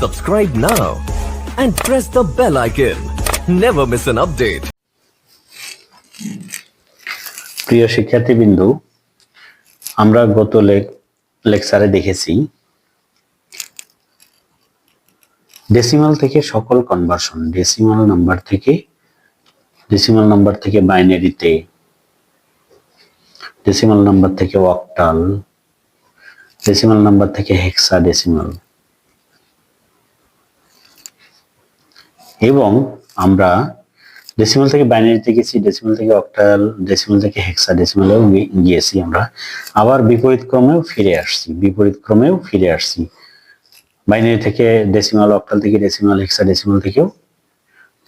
Subscribe now and press the bell icon. Never miss an update. প্রিয় শিক্ষার্থীবৃন্দু, আমরা গত লেকচারে দেখেছি ডেসিমাল থেকে সকল কনভার্সন ডেসিমাল নাম্বার থেকে ডেসিমাল নাম্বার থেকে বাইনারিতে ডেসিমাল নাম্বার থেকে অক্টাল ডেসিমাল নাম্বার থেকে হেক্সা ডেসিমাল এবং আমরা ডেসিমাল থেকে বাইনারিতে গেছি ডেসিমাল থেকে অক্টাল ডেসিমাল থেকে হেক্সা ডেসিমালেও গিয়েছি আমরা। আবার বিপরীত ক্রমেও ফিরে আসছি বিপরীত ক্রমেও ফিরে আসছি। বাইনারি থেকে ডেসিমাল অক্টাল থেকে ডেসিমাল হেক্সা ডেসিমাল থেকেও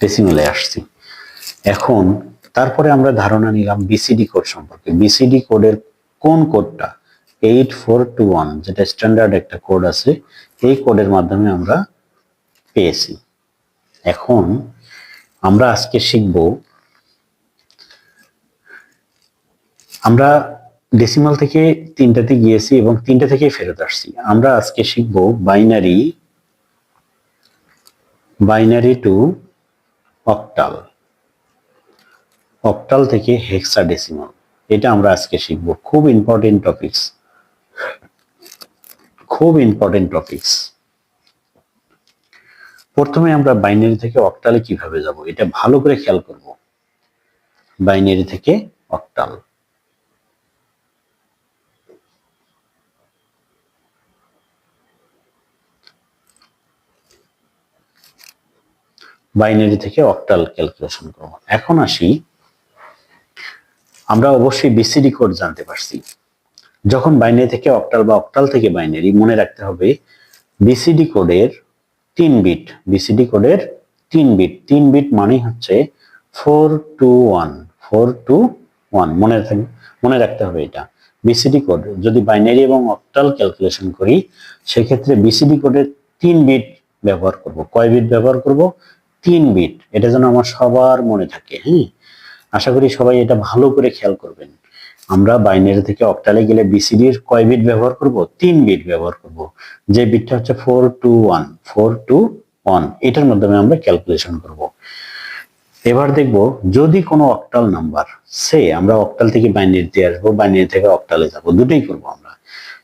ডেসিমালে আসছি। এখন তারপরে আমরা ধারণা নিলাম বিসিডি কোড সম্পর্কে। বিসিডি কোডের কোন কোডটা এইট ফোর টু ওয়ান যেটা স্ট্যান্ডার্ড একটা কোড আছে, এই কোডের মাধ্যমে আমরা পেয়েছি। এখন আমরা আজকে শিখব আমরা ডেসিমাল থেকে তিনটাতে গিয়েছি এবং তিনটা থেকে ফেরত আসছি। আমরা আজকে শিখব binary binary to octal octal থেকে হেক্সা ডেসিমাল এটা আমরা আজকে শিখব। খুব ইম্পর্টেন্ট টপিকস খুব ইম্পর্টেন্ট টপিকস প্রথমে আমরা বাইনারি থেকে অক্টালে কীভাবে যাব? এটা ভালো করে খেয়াল করব। বাইনারি থেকে অক্টাল বাইনারি থেকে অক্টাল ক্যালকুলেশন করব। এখন আসি। আমরা অবশ্যই বিসিডি কোড জানতে পারছি। যখন বাইনারি থেকে অক্টাল বা অক্টাল থেকে বাইনারি মনে রাখতে হবে বিসিডি কোডের তিন বিট বিসিডি কোডের তিন বিট। তিন বিট মানে হচ্ছে four two one four two one মনে থাকবে মনে রাখতে হবে এটা। বিসিডি কোড, যদি বাইনারি এবং অক্টাল ক্যালকুলেশন করি, সেক্ষেত্রে বিসিডি কোডের তিন বিট ব্যবহার করব। কয় বিট ব্যবহার করব? তিন বিট। এটা যেন আমার সবার মনে থাকে হ্যাঁ? আশা করি সবাই এটা ভালো করে খেয়াল করবেন। আমরা বাইনারি থেকে অক্টালে গেলে বিসিডি এর কয় বিট ব্যবহার করব? তিন বিট ব্যবহার করব। যে বিটটা হচ্ছে four two one four two one এটার মাধ্যমে আমরা ক্যালকুলেশন করব। এবার দেখব, যদি কোনো অক্টাল নাম্বার সে আমরা অক্টাল থেকে বাইনারিতে আসব বাইনারি থেকে অক্টালে যাব, দুটোই করব আমরা।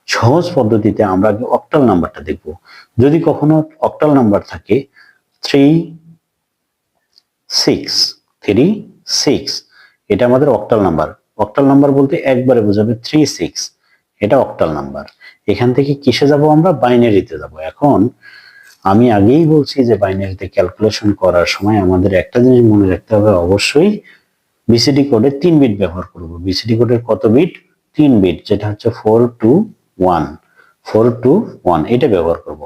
সহজ পদ্ধতিতে আমরা অক্টাল নাম্বারটা দেখব। যদি কখনো অক্টাল নাম্বার থাকে থ্রি সিক্স থ্রি সিক্স এটা আমাদের অক্টাল নাম্বার অক্টাল নাম্বার বলতে একবারে বোঝাবে থ্রি সিক্স এটা অক্টাল নাম্বার। এখান থেকে কিসে যাব আমরা? বাইনারিতে যাব। এখন আমি আগেই বলছি যে বাইনারিতে ক্যালকুলেশন করার সময় আমাদের একটা জিনিস মনে রাখতে হবে অবশ্যই। বিসিডি কোডের তিন বিট ব্যবহার করব। বিসিডি কোডের কত বিট তিন বিট যেটা হচ্ছে four two one four two one এটা ব্যবহার করব।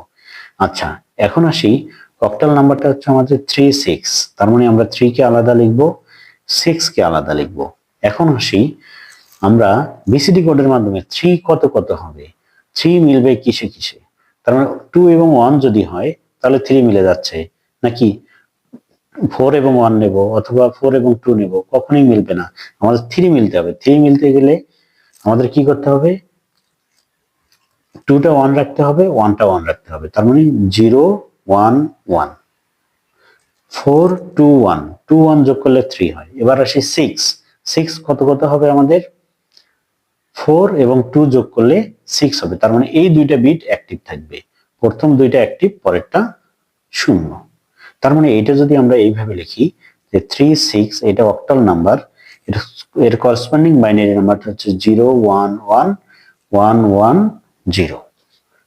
আচ্ছা এখন আসি। অক্টাল নাম্বারটা হচ্ছে আমাদের থ্রি সিক্স তার মানে আমরা থ্রি কে আলাদা লিখব সিক্স কে আলাদা লিখব। এখন আসি, আমরা বিসিডি কোডের মাধ্যমে থ্রি কত কত হবে? থ্রি মিলবে কিসে কিসে? তার মানে টু এবং ওয়ান যদি হয়, তাহলে থ্রি মিলে যাচ্ছে। নাকি ফোর এবং ওয়ান নেব অথবা ফোর এবং টু নেব, কখনোই মিলবে না। আমাদের থ্রি মিলতে হবে। থ্রি মিলতে গেলে আমাদের কি করতে হবে? টুটা ওয়ান রাখতে হবে ওয়ানটা ওয়ান রাখতে হবে। তার মানে zero one one four two one two one যোগ করলে থ্রি হয়। এবার আসি সিক্স সিক্স কত কত হবে আমাদের? ফোর এবং টু যোগ করলে সিক্স হবে। তার মানে এই দুইটা বিট অ্যাক্টিভ থাকবে। প্রথম দুইটা অ্যাক্টিভ পরেরটা শূন্য। তার মানে এইটা যদি আমরা এইভাবে লিখি যে থ্রি সিক্স এটা অক্টাল নাম্বার এর করসপন্ডিং বাইনারি নাম্বারটা হচ্ছে zero one one one one zero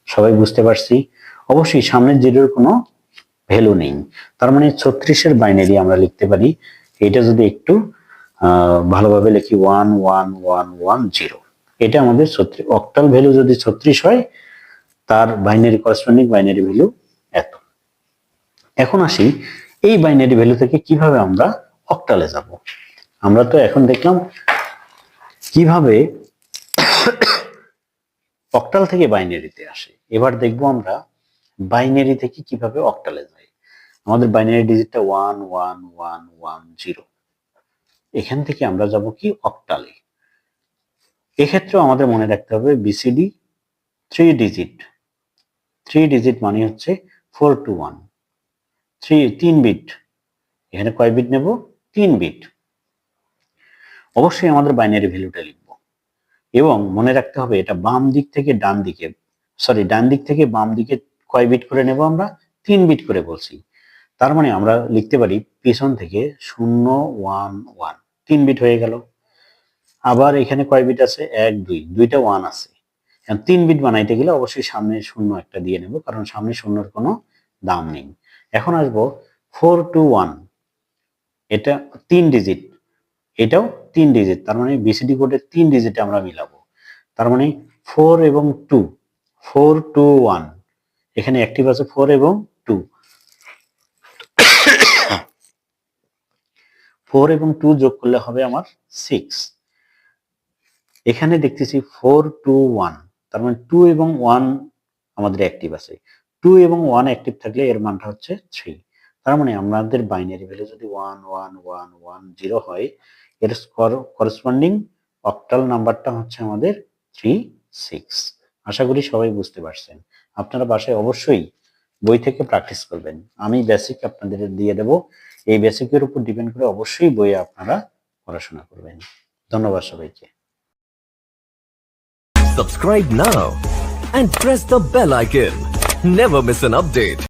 সবাই বুঝতে পারছি? অবশ্যই সামনের জিরোর কোনো ভ্যালু নেই। তার মানে ছত্রিশের বাইনারি আমরা লিখতে পারি। এটা যদি একটু ভালোভাবে লিখি one one one one zero এটা আমাদের ছত্রিশ অক্টাল ভ্যালু যদি ছত্রিশ হয়, তার বাইনারি করসপন্ডিং বাইনারি ভ্যালু এত। এখন আসি, এই বাইনারি ভ্যালু থেকে কীভাবে আমরা অক্টালে যাব? আমরা তো এখন দেখলাম কীভাবে অক্টাল থেকে বাইনারিতে আসে। এবার দেখব আমরা বাইনারি থেকে কীভাবে অক্টালে যায়। আমাদের binary ডিজিটটা one one one one zero এখান থেকে আমরা যাব কি? অক্টালে। এক্ষেত্রেও আমাদের মনে রাখতে হবে BCD three digit three digit মানে হচ্ছে ফোর টু ওয়ান থ্রি তিন বিট এখানে কয় বিট নেব? তিন বিট অবশ্যই আমাদের বাইনারি ভ্যালুটা লিখব। এবং মনে রাখতে হবে এটা বাম দিক থেকে ডান দিকে সরি ডান দিক থেকে বাম দিকে কয় বিট করে নেব আমরা? তিন বিট করে বলছি। তার মানে আমরা লিখতে পারি পিছন থেকে শূন্য ওয়ান ওয়ান তিন বিট হয়ে গেল। আবার এখানে কয় বিট আছে? এক, দুই। দুইটা ওয়ান আছে। তিন বিট বানাইতে গেলে অবশ্যই সামনে শূন্য একটা দিয়ে নেব, কারণ সামনে শূন্যর কোনো দাম নেই। এখন আসব ফোর টু ওয়ান এটা তিন ডিজিট এটাও তিন ডিজিট তার মানে বিসিডি কোডের তিন ডিজিটে আমরা মিলাবো। তার মানে ফোর এবং টু ফোর টু ওয়ান এখানে অ্যাক্টিভ আছে ফোর এবং টু ফোর এবং টু যোগ করলে হবে আমার সিক্স এখানে দেখতেছি ফোর টু ওয়ান তার মানে টু এবং ওয়ান আমাদের অ্যাক্টিভ আছে। টু এবং ওয়ান অ্যাক্টিভ থাকলে এর মানটা হচ্ছে থ্রি তার মানে আমাদের বাইনারি ভ্যালু যদি one one one one zero হয়, এর করসপন্ডিং অক্টাল নাম্বারটা হচ্ছে আমাদের থ্রি সিক্স আশা করি সবাই বুঝতে পারছেন। আপনারা বাসায় অবশ্যই বই থেকে প্র্যাকটিস করবেন। আমি বেসিক আপনাদের দিয়ে দেব। এই বেসিকের উপর ডিপেন্ড করে অবশ্যই বইয়ে আপনারা পড়াশোনা করবেন। ধন্যবাদ সবাইকে। Subscribe now and press the bell icon. Never miss an update.